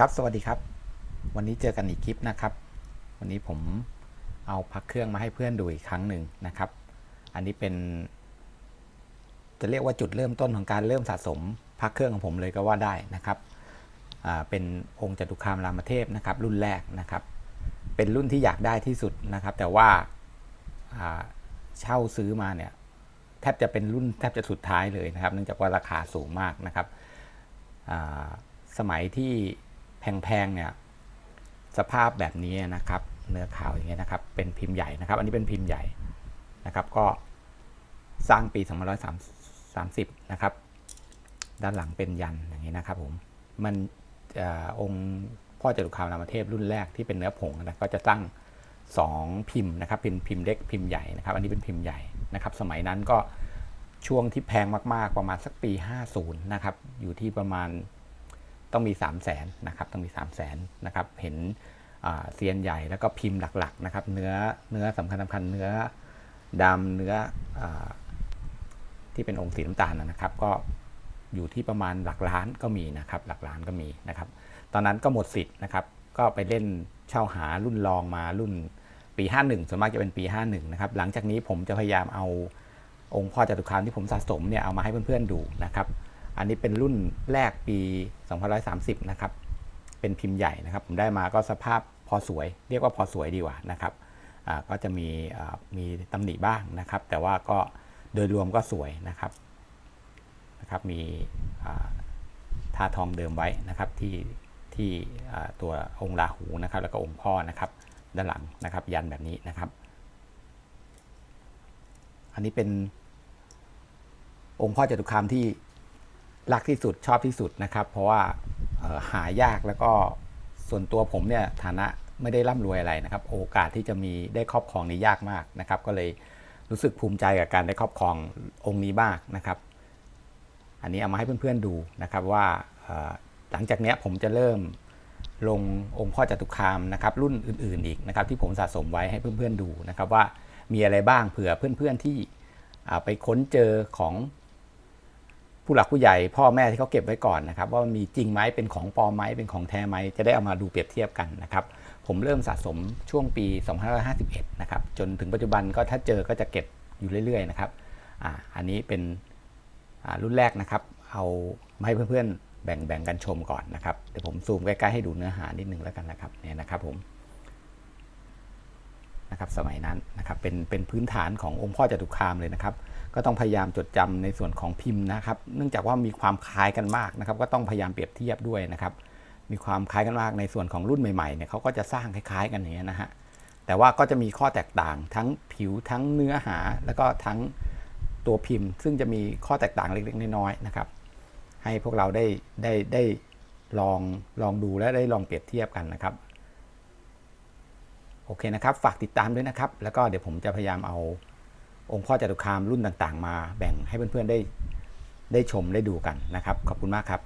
ครับ สวัสดีครับ วันนี้เจอกันอีกคลิปนะครับ วันนี้ผมเอาพักเครื่องมาให้เพื่อนดูอีกครั้งหนึ่งนะครับ อันนี้เป็น จะเรียกว่าจุดเริ่มต้นของการเริ่มสะสมพักเครื่องของผมเลยก็ว่าได้นะครับเป็นองค์จตุคามรามเทพนะครับ รุ่นแรกนะครับ เป็นรุ่นที่อยากได้ที่สุดนะครับ แต่ว่าเช่าซื้อมาเนี่ยแทบจะเป็นรุ่นแทบจะสุดท้ายเลยนะครับ เนื่องจากว่าราคาสูงมากนะครับสมัยที่ แพงๆเนี่ยสภาพแบบนี้นะครับ เนื้อขาวอย่างเงี้ยนะครับ เป็นพิมพ์ใหญ่นะครับ อันนี้เป็นพิมพ์ใหญ่นะครับ ก็สร้างปี2530นะครับ ด้านหลังเป็นยันอย่างนี้นะครับผมมันออองค์พ่อจตุคามรามเทพรุ่นแรกที่เป็นเนื้อผงนะก็จะตั้ง2พิมพ์นะครับเป็นพิมพ์เล็กพิมพ์ใหญ่นะครับ อันนี้เป็นพิมพ์ใหญ่นะครับ สมัยนั้นก็ช่วงที่แพงมาก ๆ ประมาณสักปี 50 นะครับ อยู่ที่ประมาณ ต้องมี 3 0 0แสนนะครับต้องมี 3 0 0แสนนะครับเห็นเซียนใหญ่แล้วก็พิมพ์หลักๆนะครับเนื้อเนื้อสำคัญสำคัญเนื้อดำเนื้ออที่เป็นองค์สีน้ำตาลนะครับ ก็อยู่ที่ประมาณหลักล้านก็มีนะครับหลักล้านก็มีนะครับตอนนั้นก็หมดสิทธิ์นะครับก็ไปเล่นเช่าหารุ่นรองมารุ่นปี 51ส่วนมากจะเป็นปี 51นะครับหลังจากนี้ผมจะพยายามเอาองค์พ่อจตุคามที่ผมสะสมเนี่ยเอามาให้เพื่อนๆดูนะครับ อันนี้เป็นรุ่นแรกปี2530 นะครับ เป็นพิมพ์ใหญ่นะครับ ผมได้มาก็สภาพพอสวย เรียกว่าพอสวยดีกว่านะครับ ก็จะมีมีตำหนิบ้างนะครับ แต่ว่าก็โดยรวมก็สวยนะครับ นะครับ มีอ่าทาทองเดิมไว้นะครับที่ที่ตัวองค์ราหูนะครับ แล้วก็องค์พ่อนะครับ ด้านหลังนะครับ ยันแบบนี้นะครับ อันนี้เป็นองค์พ่อจตุคามที่ รักที่สุดชอบที่สุดนะครับ เพราะว่าหายากแล้วก็ส่วนตัวผมเนี่ยฐานะไม่ได้ร่ำรวยอะไรนะครับ โอกาสที่จะมีได้ครอบครองนี่ยากมากนะครับ ก็เลยรู้สึกภูมิใจกับการได้ครอบครององค์นี้มากนะครับ อันนี้เอามาให้เพื่อนๆดูนะครับว่าหลังจากนี้ผมจะเริ่มลงองค์พ่อจตุคามนะครับ รุ่นอื่นๆอีกนะครับ ที่ผมสะสมไว้ให้เพื่อนๆดูนะครับ ว่ามีอะไรบ้างเผื่อเพื่อนๆที่ไปค้นเจอของ ผู้หลักผู้ใหญ่พ่อแม่ที่เขาเก็บไว้ก่อนนะครับว่ามันมีจริงไหมเป็นของปลอมไหมเป็นของแท้ไหมจะได้เอามาดูเปรียบเทียบกันนะครับผมเริ่มสะสมช่วงปี 2551 นะครับจนถึงปัจจุบันก็ถ้าเจอก็จะเก็บอยู่เรื่อยๆนะครับอ่าอันนี้เป็นรุ่นแรกนะครับ เอามาให้เพื่อนๆแบ่งแบ่งกันชมก่อนนะครับเดี๋ยวผมซูมใกล้ๆให้ดูเนื้อหานิดนึงแล้วกันนะครับเนี่ยนะครับผม นะครับสมัยนั้นนะครับเป็นเป็นพื้นฐานขององค์พ่อจตุคามเลยนะครับ ก็ต้องพยายามจดจำในส่วนของพิมพ์นะครับ เนื่องจากว่ามีความคล้ายกันมากนะครับ ก็ต้องพยายามเปรียบเทียบด้วยนะครับ มีความคล้ายกันมากในส่วนของรุ่นใหม่ๆเนี่ยเขาก็จะสร้างคล้าย ๆ กันอย่างนี้ยนะฮะแต่ว่าก็จะมีข้อแตกต่างทั้งผิวทั้งเนื้อหา แล้วก็ทั้งตัวพิมพ์ ซึ่งจะมีข้อแตกต่างเล็กๆน้อยๆนะครับ ให้พวกเราได้ได้ได้ลองลองดูและได้ลองเปรียบเทียบกันนะครับ โอเคนะครับ ฝากติดตามด้วยนะครับ แล้วก็เดี๋ยวผมจะพยายามเอาองค์พ่อจตุคามรุ่นต่างๆ มาแบ่งให้เพื่อนๆได้ได้ชมได้ดูกันนะครับ ขอบคุณมากครับ